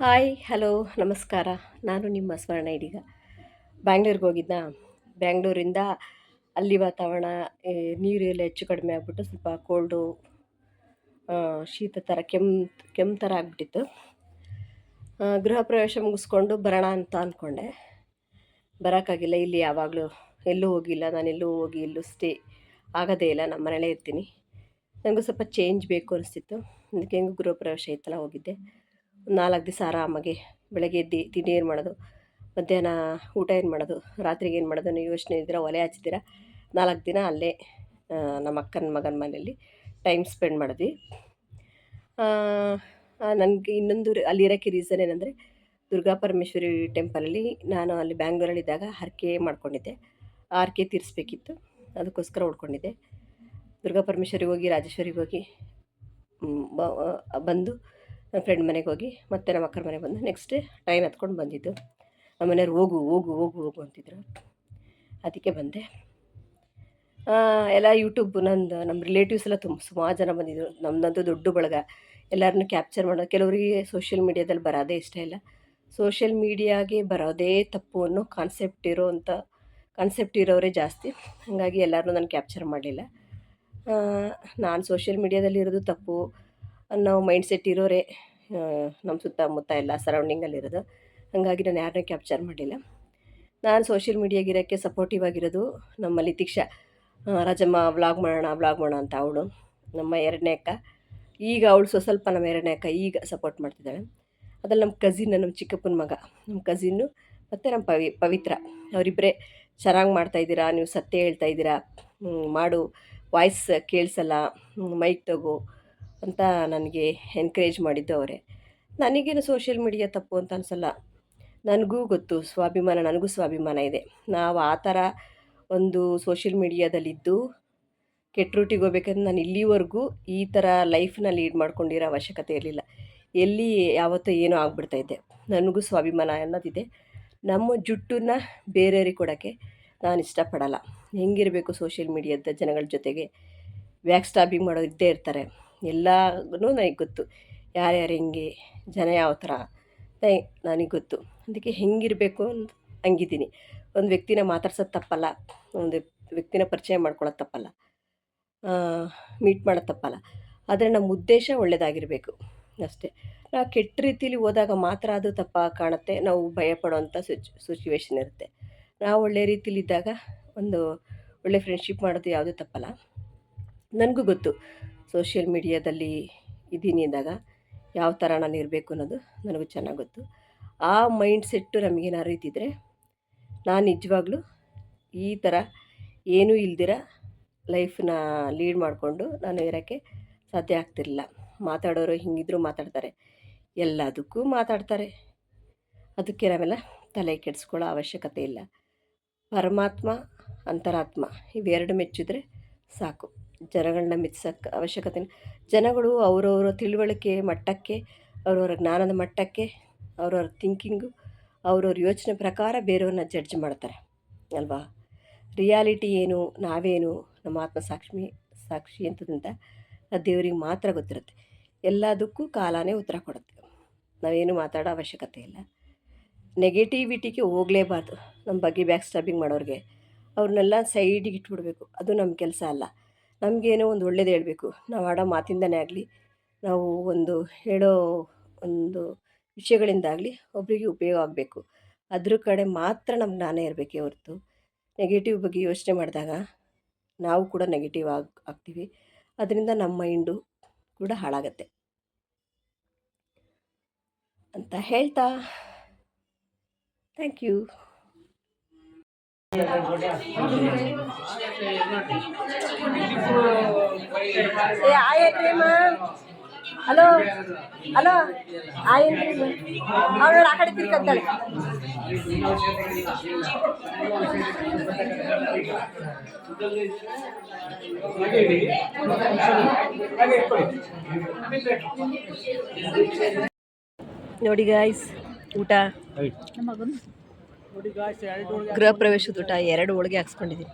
Hi, hello, ನಮಸ್ಕಾರ. ನಾನು ನಿಮ್ಮ ಸ್ವರ್ಣ ಇದೀಗ ಬ್ಯಾಂಗ್ಳೂರಿಗೆ ಹೋಗಿದ್ದ ಬ್ಯಾಂಗ್ಳೂರಿಂದ ಅಲ್ಲಿ ವಾತಾವರಣ ನೀರು ಎಲ್ಲ ಹೆಚ್ಚು ಕಡಿಮೆ ಆಗಿಬಿಟ್ಟು ಸ್ವಲ್ಪ ಕೋಲ್ಡು ಶೀತ ಥರ ಕೆಮ್ಮು ಕೆಮ್ಮು ಥರ ಆಗಿಬಿಟ್ಟಿತ್ತು. ಗೃಹ ಪ್ರವೇಶ ಮುಗಿಸ್ಕೊಂಡು ಬರೋಣ ಅಂತ ಅಂದ್ಕೊಂಡೆ. ಬರೋಕ್ಕಾಗಿಲ್ಲ, ಇಲ್ಲಿ ಯಾವಾಗಲೂ ಎಲ್ಲೂ ಹೋಗಿಲ್ಲ. ನಾನು ಎಲ್ಲೂ ಹೋಗಿ, ಎಲ್ಲೂ ಸ್ಟೇ ಆಗೋದೇ ಇಲ್ಲ. ನಮ್ಮ ಮನೇಲೇ ಇರ್ತೀನಿ. ನನಗೂ ಸ್ವಲ್ಪ ಚೇಂಜ್ ಬೇಕು ಅನಿಸ್ತಿತ್ತು. ಅದಕ್ಕೆ ಹೆಂಗೂ ಗೃಹ ಪ್ರವೇಶ ಇತ್ತಲ್ಲ, ಹೋಗಿದ್ದೆ. ನಾಲ್ಕು ದಿವಸ ಆರಾಮಾಗಿ ಬೆಳಗ್ಗೆ ಎದ್ದು ತಿಂಡಿ ಏನು ಮಾಡೋದು, ಮಧ್ಯಾಹ್ನ ಊಟ ಏನು ಮಾಡೋದು, ರಾತ್ರಿಗೆ ಏನು ಮಾಡೋದು ನೀವು ಯೋಚನೆ ಇದ್ದೀರಾ ಒಲೆ ಹಚ್ಚಿದ್ದೀರಾ? ನಾಲ್ಕು ದಿನ ಅಲ್ಲೇ ನಮ್ಮ ಅಕ್ಕನ ಮಗನ ಮನೆಯಲ್ಲಿ ಟೈಮ್ ಸ್ಪೆಂಡ್ ಮಾಡಿದ್ವಿ. ನನಗೆ ಇನ್ನೊಂದು ಅಲ್ಲಿರೋಕ್ಕೆ ರೀಸನ್ ಏನಂದರೆ ದುರ್ಗಾ ಪರಮೇಶ್ವರಿ ಟೆಂಪಲಲ್ಲಿ ನಾನು ಅಲ್ಲಿ ಬ್ಯಾಂಗ್ಳೂರಲ್ಲಿದ್ದಾಗ ಹರಕೆ ಮಾಡ್ಕೊಂಡಿದ್ದೆ. ಆ ಹರಕೆ ತೀರಿಸ್ಬೇಕಿತ್ತು, ಅದಕ್ಕೋಸ್ಕರ ಉಳ್ಕೊಂಡಿದ್ದೆ ದುರ್ಗಾ ಪರಮೇಶ್ವರಿಗೆ ಹೋಗಿ, ರಾಜೇಶ್ವರಿಗೆ ಹೋಗಿ ಬಂದು ನನ್ನ ಫ್ರೆಂಡ್ ಮನೆಗೆ ಹೋಗಿ, ಮತ್ತೆ ನಮ್ಮ ಅಕ್ಕರ ಮನೆಗೆ ಬಂದು ನೆಕ್ಸ್ಟ್ ಟ್ರೈನ್ ಹತ್ಕೊಂಡು ಬಂದಿದ್ದು. ನಮ್ಮ ಮನೆಯವ್ರು ಹೋಗು ಹೋಗು ಹೋಗು ಹೋಗು ಅಂತಿದ್ರು. ಅದಕ್ಕೆ ಬಂದೆ. ಎಲ್ಲ ಯೂಟ್ಯೂಬ್ ನಂದು ನಮ್ಮ ರಿಲೇಟಿವ್ಸ್ ಎಲ್ಲ ತುಂಬ ಸುಮಾರು ಜನ ಬಂದಿದ್ದರು ನಮ್ಮದಂತೂ ದೊಡ್ಡ ಬಳಗ. ಎಲ್ಲರನ್ನೂ ಕ್ಯಾಪ್ಚರ್ ಮಾಡೋದು ಕೆಲವರಿಗೆ ಸೋಷಿಯಲ್ ಮೀಡ್ಯಾದಲ್ಲಿ ಬರೋದೇ ಇಷ್ಟ ಇಲ್ಲ. ಸೋಷಿಯಲ್ ಮೀಡಿಯಾಗೆ ಬರೋದೇ ತಪ್ಪು ಅನ್ನೋ ಕಾನ್ಸೆಪ್ಟ್ ಇರೋವಂಥ ಕಾನ್ಸೆಪ್ಟ್ ಇರೋರೇ ಜಾಸ್ತಿ. ಹಾಗಾಗಿ ಎಲ್ಲರನ್ನೂ ನಾನು ಕ್ಯಾಪ್ಚರ್ ಮಾಡಲಿಲ್ಲ. ನಾನು ಸೋಷಿಯಲ್ ಮೀಡಿಯಾದಲ್ಲಿ ಇರೋದು ತಪ್ಪು ಅನ್ನೋ ಮೈಂಡ್ಸೆಟ್ ಇರೋರೇ. ನಮ್ಮ ಸುತ್ತಮುತ್ತ ಎಲ್ಲ ಸರೌಂಡಿಂಗಲ್ಲಿರೋದು ಹಾಗಾಗಿ ನಾನು ಯಾರನ್ನೂ ಕ್ಯಾಪ್ಚರ್ ಮಾಡಲಿಲ್ಲ ನಾನು ಸೋಷಿಯಲ್ ಮೀಡಿಯಾಗಿರೋಕ್ಕೆ ಸಪೋರ್ಟಿವ್ ಆಗಿರೋದು ನಮ್ಮ ಲಿತಿಕ್ಷಾ ರಾಜಮ್ಮ ವ್ಲಾಗ್ ಮಾಡೋಣ ವ್ಲಾಗ್ ಮಾಡೋಣ ಅಂತ ಅವಳು. ನಮ್ಮ ಎರಡನೇ ಅಕ್ಕ. ಈಗ ಅವಳು ಸ್ವಸ್ವಲ್ಪ ನಮ್ಮ ಎರಡನೇ ಅಕ್ಕ ಈಗ ಸಪೋರ್ಟ್ ಮಾಡ್ತಿದ್ದಾಳೆ. ಅದ್ರಲ್ಲಿ ನಮ್ಮ ಕಸಿನ್ ನಮ್ಮ ಚಿಕ್ಕಪ್ಪನ ಮಗ. ನಮ್ಮ ಕಸಿನ್ನು ಮತ್ತು ನಮ್ಮ ಪವಿ, ಪವಿತ್ರ. ಅವರಿಬ್ಬರೇ ಚೆನ್ನಾಗಿ ಮಾಡ್ತಾಯಿದ್ದೀರಾ ನೀವು ಸತ್ಯ ಹೇಳ್ತಾ ಇದ್ದೀರಾ? ಮಾಡು. ವಾಯ್ಸ್ ಕೇಳಿಸಲ್ಲ. ಮೈಕ್ ತಗೋ. ಅಂತ ನನಗೆ ಎನ್ಕರೇಜ್ ಮಾಡಿದ್ದು ಅವರೇ. ನನಗೇನು ಸೋಷಿಯಲ್ ಮೀಡಿಯಾ ತಪ್ಪು ಅಂತ ಅನಿಸಲ್ಲ. ನನಗೂ ಗೊತ್ತು, ಸ್ವಾಭಿಮಾನ, ನನಗೂ ಸ್ವಾಭಿಮಾನ ಇದೆ. ನಾವು ಆ ಥರ ಒಂದು ಸೋಷಿಯಲ್ ಮೀಡಿಯಾದಲ್ಲಿದ್ದು ಕೆಟ್ಟ ರೂಟಿಗೆ ಹೋಗ್ಬೇಕಂದ್ರೆ ನಾನು ಇಲ್ಲಿವರೆಗೂ ಈ ಥರ ಲೈಫ್ನ ಲೀಡ್ ಮಾಡ್ಕೊಂಡಿರೋ ಅವಶ್ಯಕತೆ ಇರಲಿಲ್ಲ. ಎಲ್ಲಿ ಯಾವತ್ತೂ ಏನೋ ಇದ್ದೆ. ನನಗೂ ಸ್ವಾಭಿಮಾನ ಅನ್ನೋದಿದೆ. ನಮ್ಮ ಜುಟ್ಟನ್ನ ಬೇರೆಯವ್ರಿಗೆ ಕೊಡೋಕ್ಕೆ ನಾನು ಇಷ್ಟಪಡಲ್ಲ. ಹೆಂಗಿರಬೇಕು ಸೋಷಿಯಲ್ ಮೀಡಿಯಾದ ಜನಗಳ ಜೊತೆಗೆ? ಬ್ಯಾಕ್ ಸ್ಟಾಬಿಂಗ್ ಮಾಡೋರು ಇದ್ದೇ ಇರ್ತಾರೆ. ಎಲ್ಲನೂ ನನಗೆ ಗೊತ್ತು. ಯಾರ್ಯಾರು ಹೆಂಗೆ, ಜನ ಯಾವ ಥರ ನನಗೆ ಗೊತ್ತು. ಅದಕ್ಕೆ ಹೆಂಗಿರಬೇಕು ಅಂತ ಹಂಗಿದ್ದೀನಿ. ಒಂದು ವ್ಯಕ್ತಿನ ಮಾತಾಡ್ಸೋದು ತಪ್ಪಲ್ಲ. ಒಂದು ವ್ಯಕ್ತಿನ ಪರಿಚಯ ಮಾಡ್ಕೊಳ್ಳೋದು ತಪ್ಪಲ್ಲ. ಮೀಟ್ ಮಾಡೋದು ತಪ್ಪಲ್ಲ. ಆದರೆ ನಮ್ಮ ಉದ್ದೇಶ ಒಳ್ಳೆಯದಾಗಿರಬೇಕು ಅಷ್ಟೇ. ನಾವು ಕೆಟ್ಟ ರೀತಿಯಲ್ಲಿ ಹೋದಾಗ ಮಾತ್ರ ಅದು ತಪ್ಪ ಕಾಣುತ್ತೆ. ನಾವು ಭಯಪಡೋವಂಥ ಸಿಚ್ ಸಿಚುವೇಶನ್ ಇರುತ್ತೆ. ನಾವು ಒಳ್ಳೆ ರೀತಿಲಿ ಇದ್ದಾಗ ಒಂದು ಒಳ್ಳೆ ಫ್ರೆಂಡ್ಶಿಪ್ ಮಾಡೋದು ಯಾವುದೂ ತಪ್ಪಲ್ಲ. ನನಗೂ ಗೊತ್ತು. ಸೋಷಿಯಲ್ ಮೀಡಿಯಾದಲ್ಲಿ ಇದ್ದೀನಿ ಅಂದಾಗ ಯಾವ ಥರ ನಾನು ಇರಬೇಕು ಅನ್ನೋದು ನನಗೂ ಚೆನ್ನಾಗಿ ಗೊತ್ತು. ಆ ಮೈಂಡ್ ಸೆಟ್ಟು ನಮಗೇನಾದ್ರು ಇದ್ದಿದ್ದರೆ ನಾನು ನಿಜವಾಗ್ಲೂ ಈ ಥರ ಏನೂ ಇಲ್ದಿರ ಲೈಫನ್ನ ಲೀಡ್ ಮಾಡಿಕೊಂಡು ನಾನು ಇರೋಕ್ಕೆ ಸಾಧ್ಯ ಆಗ್ತಿರಲಿಲ್ಲ. ಮಾತಾಡೋರು ಹಿಂಗಿದ್ರು ಮಾತಾಡ್ತಾರೆ. ಎಲ್ಲದಕ್ಕೂ ಮಾತಾಡ್ತಾರೆ. ಅದಕ್ಕೆ ನಾವೆಲ್ಲ ತಲೆ ಕೆಡಿಸ್ಕೊಳ್ಳೋ ಅವಶ್ಯಕತೆ ಇಲ್ಲ. ಪರಮಾತ್ಮ, ಅಂತರಾತ್ಮ ಇವೆರಡು ಮೆಚ್ಚಿದ್ರೆ ಸಾಕು. ಜನಗಳನ್ನ ಮೆಚ್ಚೋಕ್ಕೆ ಅವಶ್ಯಕತೆ ಜನಗಳು ಅವರವರ ತಿಳುವಳಿಕೆ ಮಟ್ಟಕ್ಕೆ, ಅವರವರ ಜ್ಞಾನದ ಮಟ್ಟಕ್ಕೆ, ಅವ್ರವ್ರ ಥಿಂಕಿಂಗು ಅವ್ರವ್ರ ಯೋಚನೆ ಪ್ರಕಾರ ಬೇರೆಯವ್ರನ್ನ ಜಡ್ಜ್ ಮಾಡ್ತಾರೆ. ಅಲ್ವಾ? ರಿಯಾಲಿಟಿ ಏನು, ನಾವೇನು, ನಮ್ಮ ಆತ್ಮ ಸಾಕ್ಷಿ ಸಾಕ್ಷಿ ಅಂತದಂತ ದೇವ್ರಿಗೆ ಮಾತ್ರ ಗೊತ್ತಿರುತ್ತೆ. ಎಲ್ಲದಕ್ಕೂ ಕಾಲನೇ ಉತ್ತರ ಕೊಡುತ್ತೆ. ನಾವೇನು ಮಾತಾಡೋ ಅವಶ್ಯಕತೆ ಇಲ್ಲ. ನೆಗೆಟಿವಿಟಿಗೆ ಹೋಗಲೇಬಾರ್ದು. ನಮ್ಮ ಬಗ್ಗೆ ಬ್ಯಾಕ್ ಸ್ಟಾಬಿಂಗ್ ಮಾಡೋರಿಗೆ. ಅವ್ರನ್ನೆಲ್ಲ ಸೈಡಿಗೆ ಇಟ್ಬಿಡ್ಬೇಕು. ಅದು ನಮ್ಮ ಕೆಲಸ ಅಲ್ಲ. ನಮಗೇನೋ ಒಂದು ಒಳ್ಳೇದು ಹೇಳಬೇಕು. ನಾವು ಆಡೋ ಮಾತಿಂದನೇ ಆಗಲಿ, ನಾವು ಒಂದು ಹೇಳೋ ಒಂದು ವಿಷಯಗಳಿಂದಾಗಲಿ ಒಬ್ಬರಿಗೆ ಉಪಯೋಗ ಆಗಬೇಕು. ಅದ್ರ ಕಡೆ ಮಾತ್ರ ನಮ್ಗೆ ಜ್ಞಾನ ಇರಬೇಕೇ ಹೊರತು. ನೆಗೆಟಿವ್ ಬಗ್ಗೆ ಯೋಚನೆ ಮಾಡಿದಾಗ ನಾವು ಕೂಡ ನೆಗೆಟಿವ್ ಆಗಿ, ಆಗ್ತೀವಿ. ಅದರಿಂದ ನಮ್ಮ ಮೈಂಡು ಕೂಡ ಹಾಳಾಗತ್ತೆ. ಅಂತ ಹೇಳ್ತಾ, ಥ್ಯಾಂಕ್ ಯು. ಏ ಆಯೇನ್ರಿ ಹಲೋ. ಹಲೋ. ಆಯೇನ್ರಿ ಅವ್ರ ಆ ಕಡೆ ತಿರ್ಕಂತಾಳೆ. ನೋಡಿ ಗಾಯ್ಸ್ ಊಟ. ಗೃಹ ಪ್ರವೇಶದ ಊಟ ಎರಡು ಹೋಳಿಗೆ ಹಾಕ್ಸ್ಕೊಂಡಿದ್ದೀನಿ